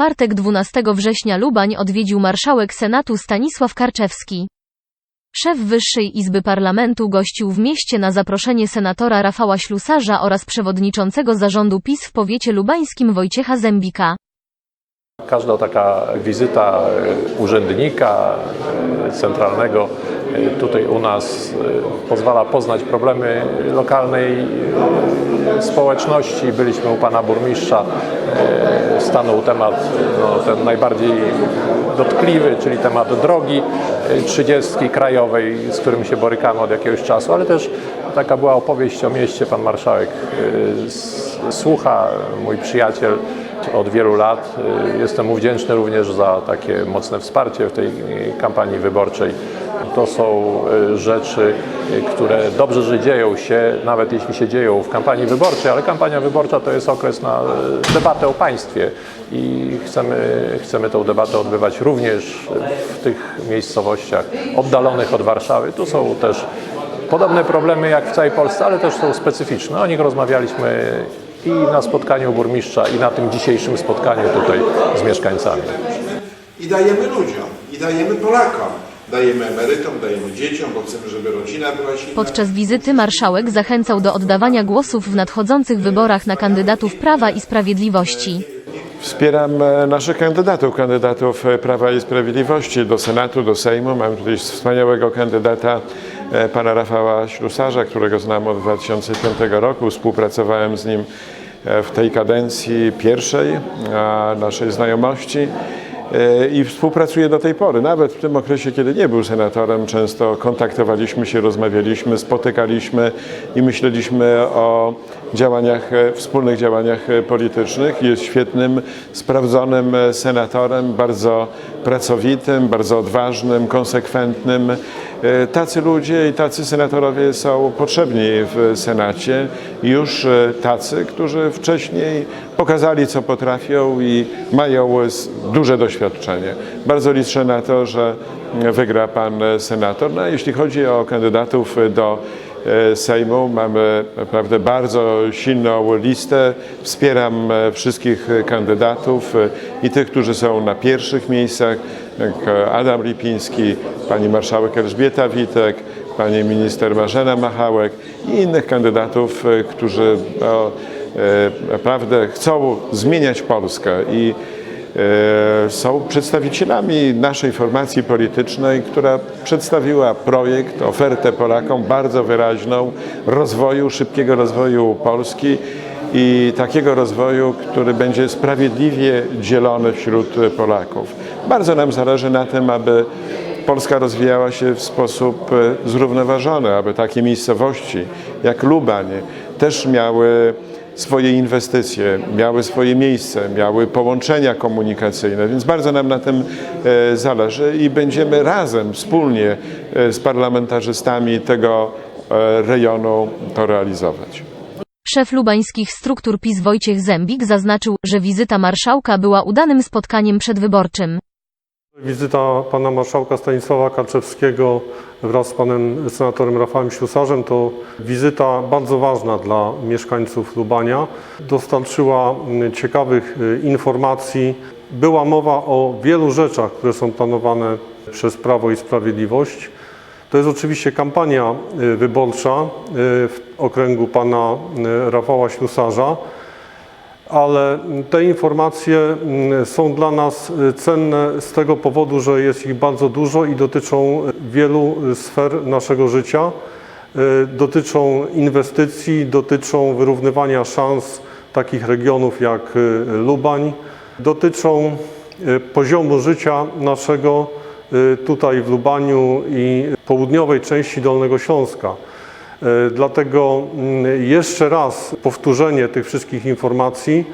czwartek 12 września Lubań odwiedził marszałek Senatu Stanisław Karczewski. Szef Wyższej Izby Parlamentu gościł w mieście na zaproszenie senatora Rafała Ślusarza oraz przewodniczącego zarządu PiS w powiecie lubańskim Wojciecha Zembika. Każda taka wizyta e, urzędnika e, centralnego tutaj u nas e, pozwala poznać problemy lokalnej e, społeczności. Byliśmy u pana burmistrza, e, stanął temat no, ten najbardziej dotkliwy, czyli temat drogi e, 30 krajowej, z którym się borykamy od jakiegoś czasu, ale też taka była opowieść o mieście. Pan marszałek e, słucha, mój przyjaciel od wielu lat. Jestem mu wdzięczny również za takie mocne wsparcie w tej kampanii wyborczej. To są y, rzeczy, y, które dobrze, że dzieją się, nawet jeśli się dzieją w kampanii wyborczej, ale kampania wyborcza to jest okres na y, debatę o państwie i chcemy, chcemy tę debatę odbywać również w tych miejscowościach oddalonych od Warszawy. Tu są też podobne problemy jak w całej Polsce, ale też są specyficzne. O nich rozmawialiśmy i na spotkaniu burmistrza, i na tym dzisiejszym spotkaniu tutaj z mieszkańcami. i dajemy ludziom, i dajemy Polakom. Dajemy emerytom, dajemy dzieciom, bo chcemy, żeby rodzina była silna. Podczas wizyty marszałek zachęcał do oddawania głosów w nadchodzących wyborach na kandydatów Prawa i Sprawiedliwości. Wspieram e, naszych kandydatów, kandydatów e, Prawa i Sprawiedliwości do Senatu, do Sejmu. Mam tutaj wspaniałego kandydata, e, pana Rafała Ślusarza, którego znam od 2005 roku. Współpracowałem z nim w tej kadencji pierwszej naszej znajomości. E, I współpracuję do tej pory. Nawet w tym okresie, kiedy nie był senatorem, często kontaktowaliśmy się, rozmawialiśmy, spotykaliśmy i myśleliśmy o działaniach, e, wspólnych działaniach e, politycznych. Jest świetnym, sprawdzonym e, senatorem, bardzo pracowitym, bardzo odważnym, konsekwentnym. Tacy ludzie i tacy senatorowie są potrzebni w Senacie. Już tacy, którzy wcześniej pokazali, co potrafią i mają duże doświadczenie. Bardzo liczę na to, że wygra pan senator. No, a jeśli chodzi o kandydatów do Sejmu, mamy naprawdę bardzo silną listę. Wspieram e, wszystkich e, kandydatów e, i tych, którzy są na pierwszych miejscach, e, Adam Lipiński, pani marszałek Elżbieta Witek, pani minister Marzena Machałek i innych kandydatów, e, którzy no, e, naprawdę chcą zmieniać Polskę. I e, są przedstawicielami naszej formacji politycznej, która przedstawiła projekt, ofertę Polakom bardzo wyraźną rozwoju, szybkiego rozwoju Polski i takiego rozwoju, który będzie sprawiedliwie dzielony wśród Polaków. Bardzo nam zależy na tym, aby Polska rozwijała się w sposób e, zrównoważony, aby takie miejscowości jak Lubań też miały swoje inwestycje, miały swoje miejsce, miały połączenia komunikacyjne, więc bardzo nam na tym e, zależy i będziemy razem, wspólnie e, z parlamentarzystami tego e, rejonu to realizować. Szef lubańskich struktur PiS Wojciech Zembik zaznaczył, że wizyta marszałka była udanym spotkaniem przedwyborczym. Wizyta pana marszałka Stanisława Karczewskiego wraz z panem senatorem Rafałem Ślusarzem to wizyta bardzo ważna dla mieszkańców Lubania. Dostarczyła mm, ciekawych y, informacji. Była mowa o wielu rzeczach, które są planowane przez Prawo i Sprawiedliwość. To jest oczywiście kampania y, wyborcza y, w okręgu pana Rafała Ślusarza ale te informacje mm, są dla nas y, cenne z tego powodu, że jest ich bardzo dużo i dotyczą wielu y, sfer naszego życia. Y, Dotyczą inwestycji, dotyczą wyrównywania szans takich regionów jak y, Lubań, dotyczą y, poziomu życia naszego y, tutaj w Lubaniu i południowej części Dolnego Śląska. E, Dlatego mm, jeszcze raz powtórzenie tych wszystkich informacji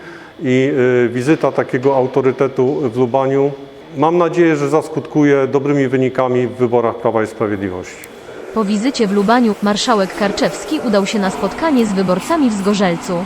i e, wizyta takiego autorytetu w Lubaniu mam nadzieję, że zaskutkuje dobrymi wynikami w wyborach Prawa i Sprawiedliwości. Po wizycie w Lubaniu marszałek Karczewski udał się na spotkanie z wyborcami w Zgorzelcu.